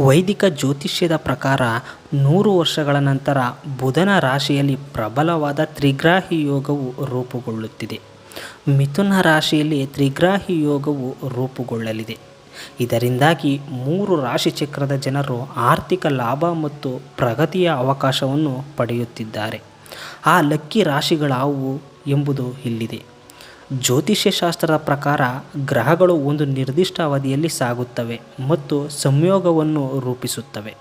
ವೈದಿಕ ಜ್ಯೋತಿಷ್ಯದ ಪ್ರಕಾರ ನೂರು ವರ್ಷಗಳ ನಂತರ ಬುಧನ ರಾಶಿಯಲ್ಲಿ ಪ್ರಬಲವಾದ ತ್ರಿಗ್ರಾಹಿ ಯೋಗವು ರೂಪುಗೊಳ್ಳುತ್ತಿದೆ. ಮಿಥುನ ರಾಶಿಯಲ್ಲಿ ತ್ರಿಗ್ರಾಹಿ ಯೋಗವು ರೂಪುಗೊಳ್ಳಲಿದೆ. ಇದರಿಂದಾಗಿ ಮೂರು ರಾಶಿಚಕ್ರದ ಜನರು ಆರ್ಥಿಕ ಲಾಭ ಮತ್ತು ಪ್ರಗತಿಯ ಅವಕಾಶವನ್ನು ಪಡೆಯುತ್ತಿದ್ದಾರೆ. ಆ ಲಕ್ಕಿ ರಾಶಿಗಳಾವುವು ಎಂಬುದು ಇಲ್ಲಿದೆ. ಜ್ಯೋತಿಷ್ಯ ಶಾಸ್ತ್ರದ ಪ್ರಕಾರ ಗ್ರಹಗಳು ಒಂದು ನಿರ್ದಿಷ್ಟ ಅವಧಿಯಲ್ಲಿ ಸಾಗುತ್ತವೆ ಮತ್ತು ಸಂಯೋಗವನ್ನು ರೂಪಿಸುತ್ತವೆ.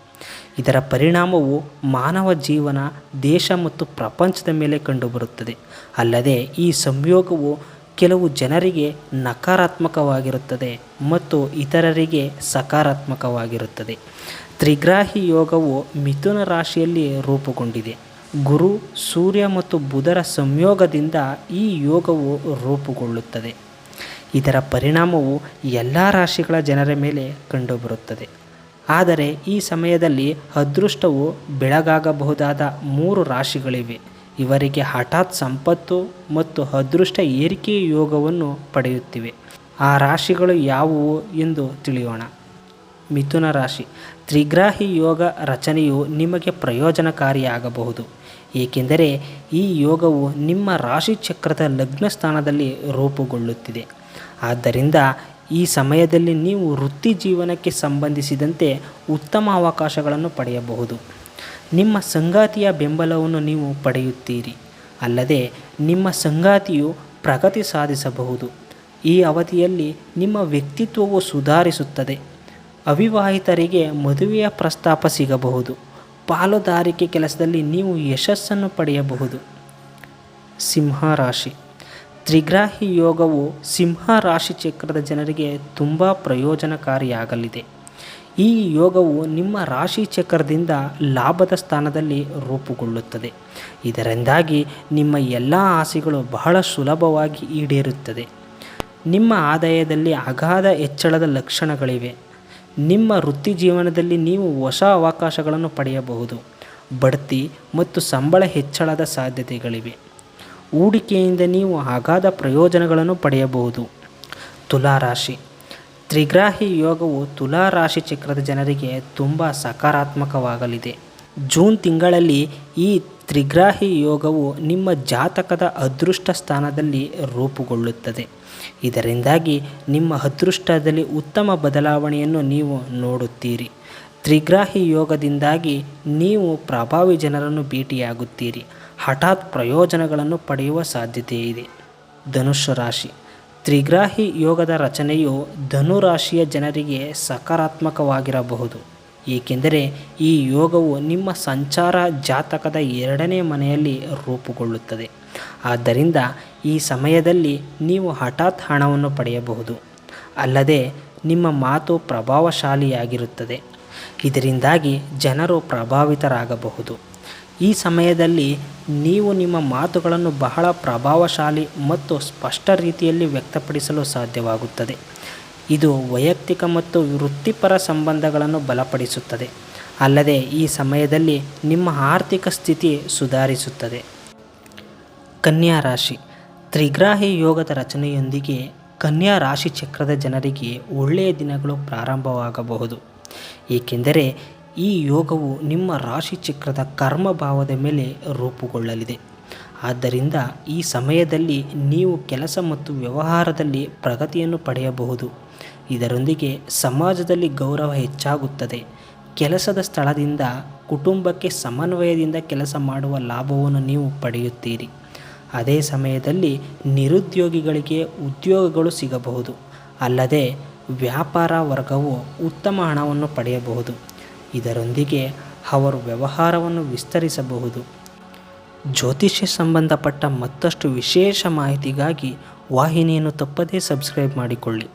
ಇದರ ಪರಿಣಾಮವು ಮಾನವ ಜೀವನ, ದೇಶ ಮತ್ತು ಪ್ರಪಂಚದ ಮೇಲೆ ಕಂಡುಬರುತ್ತದೆ. ಅಲ್ಲದೆ ಈ ಸಂಯೋಗವು ಕೆಲವು ಜನರಿಗೆ ನಕಾರಾತ್ಮಕವಾಗಿರುತ್ತದೆ ಮತ್ತು ಇತರರಿಗೆ ಸಕಾರಾತ್ಮಕವಾಗಿರುತ್ತದೆ. ತ್ರಿಗ್ರಾಹಿ ಯೋಗವು ಮಿಥುನ ರಾಶಿಯಲ್ಲಿ ರೂಪುಗೊಂಡಿದೆ. ಗುರು, ಸೂರ್ಯ ಮತ್ತು ಬುಧರ ಸಂಯೋಗದಿಂದ ಈ ಯೋಗವು ರೂಪುಗೊಳ್ಳುತ್ತದೆ. ಇದರ ಪರಿಣಾಮವು ಎಲ್ಲ ರಾಶಿಗಳ ಜನರ ಮೇಲೆ ಕಂಡುಬರುತ್ತದೆ. ಆದರೆ ಈ ಸಮಯದಲ್ಲಿ ಅದೃಷ್ಟವು ಬೆಳಗಾಗಬಹುದಾದ ಮೂರು ರಾಶಿಗಳಿವೆ. ಇವರಿಗೆ ಹಠಾತ್ ಸಂಪತ್ತು ಮತ್ತು ಅದೃಷ್ಟ ಏರಿಕೆ ಯೋಗವನ್ನು ಪಡೆಯುತ್ತಿವೆ. ಆ ರಾಶಿಗಳು ಯಾವುವು ಎಂದು ತಿಳಿಯೋಣ. ಮಿಥುನ ರಾಶಿ. ತ್ರಿಗ್ರಾಹಿ ಯೋಗ ರಚನೆಯು ನಿಮಗೆ ಪ್ರಯೋಜನಕಾರಿಯಾಗಬಹುದು. ಏಕೆಂದರೆ ಈ ಯೋಗವು ನಿಮ್ಮ ರಾಶಿ ಚಕ್ರದ ಲಗ್ನ ಸ್ಥಾನದಲ್ಲಿ ರೂಪುಗೊಳ್ಳುತ್ತಿದೆ. ಆದ್ದರಿಂದ ಈ ಸಮಯದಲ್ಲಿ ನೀವು ವೃತ್ತಿ ಜೀವನಕ್ಕೆ ಸಂಬಂಧಿಸಿದಂತೆ ಉತ್ತಮ ಅವಕಾಶಗಳನ್ನು ಪಡೆಯಬಹುದು. ನಿಮ್ಮ ಸಂಗಾತಿಯ ಬೆಂಬಲವನ್ನು ನೀವು ಪಡೆಯುತ್ತೀರಿ. ಅಲ್ಲದೆ ನಿಮ್ಮ ಸಂಗಾತಿಯು ಪ್ರಗತಿ ಸಾಧಿಸಬಹುದು. ಈ ಅವಧಿಯಲ್ಲಿ ನಿಮ್ಮ ವ್ಯಕ್ತಿತ್ವವು ಸುಧಾರಿಸುತ್ತದೆ. ಅವಿವಾಹಿತರಿಗೆ ಮದುವೆಯ ಪ್ರಸ್ತಾಪ ಸಿಗಬಹುದು. ಪಾಲುದಾರಿಕೆ ಕೆಲಸದಲ್ಲಿ ನೀವು ಯಶಸ್ಸನ್ನು ಪಡೆಯಬಹುದು. ಸಿಂಹ ರಾಶಿ ತ್ರಿಗ್ರಾಹಿ ಯೋಗವು ಸಿಂಹ ರಾಶಿ ಚಕ್ರದ ಜನರಿಗೆ ತುಂಬ ಪ್ರಯೋಜನಕಾರಿಯಾಗಲಿದೆ. ಈ ಯೋಗವು ನಿಮ್ಮ ರಾಶಿ ಚಕ್ರದಿಂದ ಲಾಭದ ಸ್ಥಾನದಲ್ಲಿ ರೂಪುಗೊಳ್ಳುತ್ತದೆ. ಇದರಿಂದಾಗಿ ನಿಮ್ಮ ಎಲ್ಲ ಆಸೆಗಳು ಬಹಳ ಸುಲಭವಾಗಿ ಈಡೇರುತ್ತದೆ. ನಿಮ್ಮ ಆದಾಯದಲ್ಲಿ ಅಗಾಧ ಹೆಚ್ಚಳದ ಲಕ್ಷಣಗಳಿವೆ. ನಿಮ್ಮ ವೃತ್ತಿ ಜೀವನದಲ್ಲಿ ನೀವು ಹೊಸ ಅವಕಾಶಗಳನ್ನು ಪಡೆಯಬಹುದು. ಬಡ್ತಿ ಮತ್ತು ಸಂಬಳ ಹೆಚ್ಚಳದ ಸಾಧ್ಯತೆಗಳಿವೆ. ಹೂಡಿಕೆಯಿಂದ ನೀವು ಅಗಾಧ ಪ್ರಯೋಜನಗಳನ್ನು ಪಡೆಯಬಹುದು. ತುಲಾರಾಶಿ. ತ್ರಿಗ್ರಾಹಿ ಯೋಗವು ತುಲಾ ರಾಶಿ ಚಕ್ರದ ಜನರಿಗೆ ತುಂಬ ಸಕಾರಾತ್ಮಕವಾಗಲಿದೆ. ಜೂನ್ ತಿಂಗಳಲ್ಲಿ ಈ ತ್ರಿಗ್ರಾಹಿ ಯೋಗವು ನಿಮ್ಮ ಜಾತಕದ ಅದೃಷ್ಟ ಸ್ಥಾನದಲ್ಲಿ ರೂಪುಗೊಳ್ಳುತ್ತದೆ. ಇದರಿಂದಾಗಿ ನಿಮ್ಮ ಅದೃಷ್ಟದಲ್ಲಿ ಉತ್ತಮ ಬದಲಾವಣೆಯನ್ನು ನೀವು ನೋಡುತ್ತೀರಿ. ತ್ರಿಗ್ರಾಹಿ ಯೋಗದಿಂದಾಗಿ ನೀವು ಪ್ರಭಾವಿ ಜನರನ್ನು ಭೇಟಿಯಾಗುತ್ತೀರಿ. ಹಠಾತ್ ಪ್ರಯೋಜನಗಳನ್ನು ಪಡೆಯುವ ಸಾಧ್ಯತೆ ಇದೆ ಧನುಷ್ಯ ರಾಶಿ. ತ್ರಿಗ್ರಾಹಿ ಯೋಗದ ರಚನೆಯು ಧನುರಾಶಿಯ ಜನರಿಗೆ ಸಕಾರಾತ್ಮಕವಾಗಿರಬಹುದು. ಏಕೆಂದರೆ ಈ ಯೋಗವು ನಿಮ್ಮ ಸಂಚಾರ ಜಾತಕದ ಎರಡನೇ ಮನೆಯಲ್ಲಿ ರೂಪುಗೊಳ್ಳುತ್ತದೆ. ಆದ್ದರಿಂದ ಈ ಸಮಯದಲ್ಲಿ ನೀವು ಹಠಾತ್ ಹಣವನ್ನು ಪಡೆಯಬಹುದು. ಅಲ್ಲದೆ ನಿಮ್ಮ ಮಾತು ಪ್ರಭಾವಶಾಲಿಯಾಗಿರುತ್ತದೆ. ಇದರಿಂದಾಗಿ ಜನರು ಪ್ರಭಾವಿತರಾಗಬಹುದು. ಈ ಸಮಯದಲ್ಲಿ ನೀವು ನಿಮ್ಮ ಮಾತುಗಳನ್ನು ಬಹಳ ಪ್ರಭಾವಶಾಲಿ ಮತ್ತು ಸ್ಪಷ್ಟ ರೀತಿಯಲ್ಲಿ ವ್ಯಕ್ತಪಡಿಸಲು ಸಾಧ್ಯವಾಗುತ್ತದೆ. ಇದು ವೈಯಕ್ತಿಕ ಮತ್ತು ವೃತ್ತಿಪರ ಸಂಬಂಧಗಳನ್ನು ಬಲಪಡಿಸುತ್ತದೆ. ಅಲ್ಲದೆ ಈ ಸಮಯದಲ್ಲಿ ನಿಮ್ಮ ಆರ್ಥಿಕ ಸ್ಥಿತಿ ಸುಧಾರಿಸುತ್ತದೆ. ಕನ್ಯಾ ರಾಶಿ. ತ್ರಿಗ್ರಾಹಿ ಯೋಗದ ರಚನೆಯೊಂದಿಗೆ ಕನ್ಯಾ ರಾಶಿ ಚಕ್ರದ ಜನರಿಗೆ ಒಳ್ಳೆಯ ದಿನಗಳು ಪ್ರಾರಂಭವಾಗಬಹುದು. ಏಕೆಂದರೆ ಈ ಯೋಗವು ನಿಮ್ಮ ರಾಶಿ ಚಕ್ರದ ಕರ್ಮಭಾವದ ಮೇಲೆ ರೂಪುಗೊಳ್ಳಲಿದೆ. ಆದ್ದರಿಂದ ಈ ಸಮಯದಲ್ಲಿ ನೀವು ಕೆಲಸ ಮತ್ತು ವ್ಯವಹಾರದಲ್ಲಿ ಪ್ರಗತಿಯನ್ನು ಪಡೆಯಬಹುದು. ಇದರೊಂದಿಗೆ ಸಮಾಜದಲ್ಲಿ ಗೌರವ ಹೆಚ್ಚಾಗುತ್ತದೆ. ಕೆಲಸದ ಸ್ಥಳದಿಂದ ಕುಟುಂಬಕ್ಕೆ ಸಮನ್ವಯದಿಂದ ಕೆಲಸ ಮಾಡುವ ಲಾಭವನ್ನು ನೀವು ಪಡೆಯುತ್ತೀರಿ. ಅದೇ ಸಮಯದಲ್ಲಿ ನಿರುದ್ಯೋಗಿಗಳಿಗೆ ಉದ್ಯೋಗಗಳು ಸಿಗಬಹುದು. ಅಲ್ಲದೆ ವ್ಯಾಪಾರ ವರ್ಗವು ಉತ್ತಮ ಹಣವನ್ನು ಪಡೆಯಬಹುದು. ಇದರೊಂದಿಗೆ ಅವರು ವ್ಯವಹಾರವನ್ನು ವಿಸ್ತರಿಸಬಹುದು. ಜ್ಯೋತಿಷ್ಯ ಸಂಬಂಧಪಟ್ಟ ಮತ್ತಷ್ಟು ವಿಶೇಷ ಮಾಹಿತಿಗಾಗಿ ವಾಹಿನಿಯನ್ನು ತಪ್ಪದೇ ಸಬ್ಸ್ಕ್ರೈಬ್ ಮಾಡಿಕೊಳ್ಳಿ.